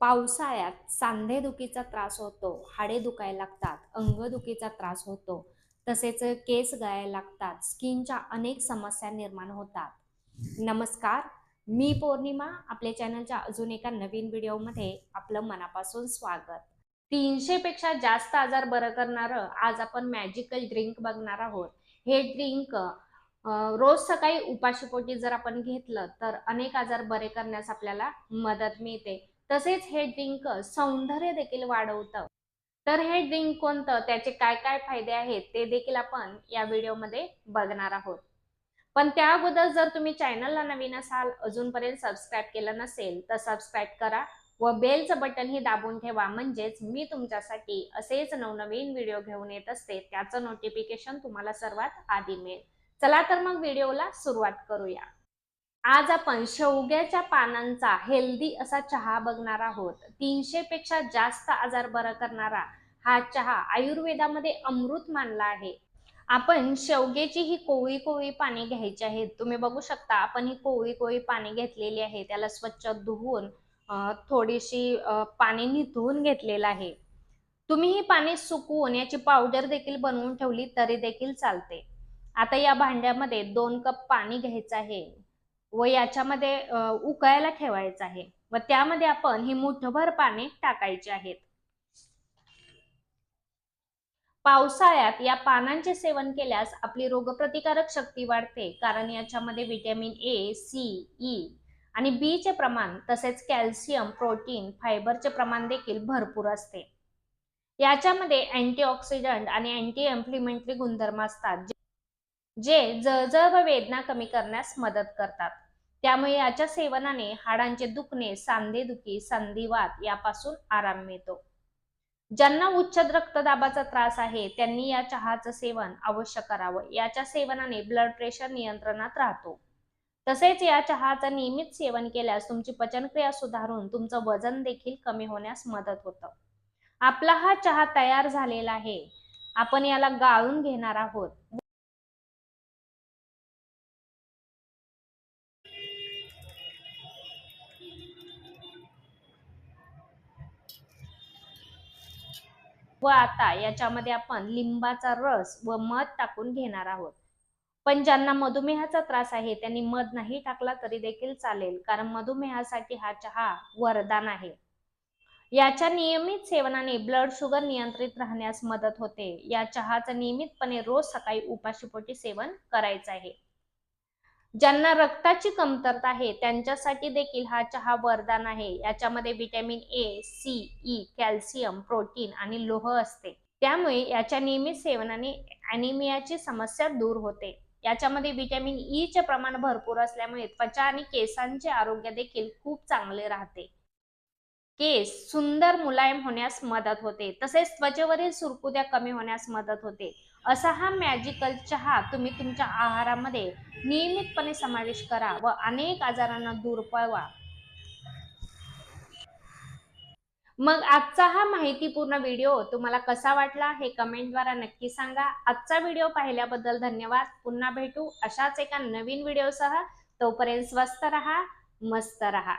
पावसाळ्यात सांधेदुखीचा त्रास होतो हाडे दुखायला लागतात अंगदुखीचा त्रास होतो. तसेच केस गळायला लागतात स्किनच्या अनेक समस्या निर्माण होतात. नमस्कार मी पौर्णिमा आपल्या चॅनलच्या अजून एका नवीन व्हिडिओमध्ये आपलं मनापासून स्वागत. तीनशे पेक्षा जास्त आजार बरं करणारं आज आपण मॅजिकल ड्रिंक बघणार आहोत. हे ड्रिंक रोज सकाळी उपाशीपोटी जर आपण घेतलं तर अनेक आजार बरे करण्यास आपल्याला मदत मिळते. तसेच हे ड्रिंक सौंदर्य देखील वाढवतं. तर हे ड्रिंक कोणतं? त्याचे काय काय फायदे आहेत? ते देखील आपण या व्हिडिओमध्ये बघणार आहोत. पण त्या अगोदर जर तुम्ही चॅनलला नवीन असाल अजूनपर्यंत सबस्क्राईब केलं नसेल तर सबस्क्राईब करा व बेलचं बटन ही दाबून ठेवा. म्हणजेच मी तुमच्यासाठी असेच नवनवीन व्हिडिओ घेऊन येत असते त्याचं नोटिफिकेशन तुम्हाला सर्वात आधी मिळेल. चला तर मग व्हिडिओला सुरुवात करूया. आज आपण शेवग्याच्या पानांचा हेल्दी असा चहा बघणार आहोत. तीनशे पेक्षा जास्त आजार बरा करणारा हा चहा आयुर्वेदामध्ये अमृत मानला आहे. आपण शेवग्याची ही कोवळी कोवळी पाने घ्यायची आहेत. तुम्ही बघू शकता आपण ही कोवळी कोवळी पाने घेतलेली आहे. त्याला स्वच्छ धुवून थोडीशी पाणी धुवून घेतलेलं आहे. तुम्ही ही पाने सुकवून याची पावडर देखील बनवून ठेवली तरी देखील चालते. आता या भांड्यामध्ये दोन कप पाणी घ्यायचं आहे. व याच्यामध्ये उकळायला ठेवायचं आहे. व त्यामध्ये आपण ही मुठभर पाने टाकायची आहेत. पावसाळ्यात या पानांचे सेवन केल्यास आपली रोगप्रतिकारक शक्ती वाढते. कारण याच्यामध्ये व्हिटॅमिन ए सी ई आणि बी चे प्रमाण तसेच कॅल्शियम प्रोटीन फायबरचे प्रमाण देखील भरपूर असते. याच्यामध्ये अँटीऑक्सिडंट आणि अँटी इन्फ्लिमेंटरी गुणधर्म असतात. जे जळजळ व वेदना कमी करण्यास मदत करतात. त्यामुळे याच्या सेवनाने हाडांचे दुखणे सांधेदुखी संधिवात यापासून आराम मिळतो. ज्यांना उच्च रक्तदाबाचा त्रास आहे त्यांनी या चहाचं सेवन अवश्य करावं. याच्या सेवनाने ब्लड प्रेशर नियंत्रणात राहतो. तसेच या चहाचं नियमित सेवन केल्यास तुमची पचनक्रिया सुधारून तुमचं वजन देखील कमी होण्यास मदत होतं. आपला हा चहा तयार झालेला आहे. आपण याला गाळून घेणार आहोत. व आता याच्यामध्ये आपण लिंबाचा रस व मध टाकून घेणार आहोत. पण ज्यांना मधुमेहाचा त्रास आहे त्यांनी मध नाही टाकला तरी देखील चालेल कारण मधुमेहासाठी हा चहा वरदान आहे. याच्या नियमित सेवनाने ब्लड शुगर नियंत्रित राहण्यास मदत होते. या चहाचं नियमितपणे रोज सकाळी उपाशीपोटी सेवन करायचं आहे. ज्यांना रक्ताची कमतरता आहे त्यांच्यासाठी देखील हा चहा वरदान आहे. याच्यामध्ये vitamin A C E calcium protein आणि लोह असते. त्यामुळे याच्या नियमित सेवनाने अॅनिमियाची समस्या दूर होते. याच्यामध्ये व्हिटॅमिन ई चे प्रमाण भरपूर असल्यामुळे त्वचा आणि केसांचे आरोग्य देखील खूप चांगले राहते. केस सुंदर मुलायम होण्यास मदत होते. तसेच त्वचेवरील सुरकुत्या कमी होण्यास मदत होते. असा हा मॅजिकल चहा तुम्ही तुमच्या आहारामध्ये नियमितपणे समावेश करा व अनेक आजारांना दूर पळवा. मग आजचा हा माहितीपूर्ण व्हिडिओ तुम्हाला कसा वाटला हे कमेंटद्वारा नक्की सांगा. आजचा व्हिडिओ पाहिल्याबद्दल धन्यवाद. पुन्हा भेटू अशाच एका नवीन व्हिडिओसह तोपर्यंत स्वस्त रहा मस्त रहा.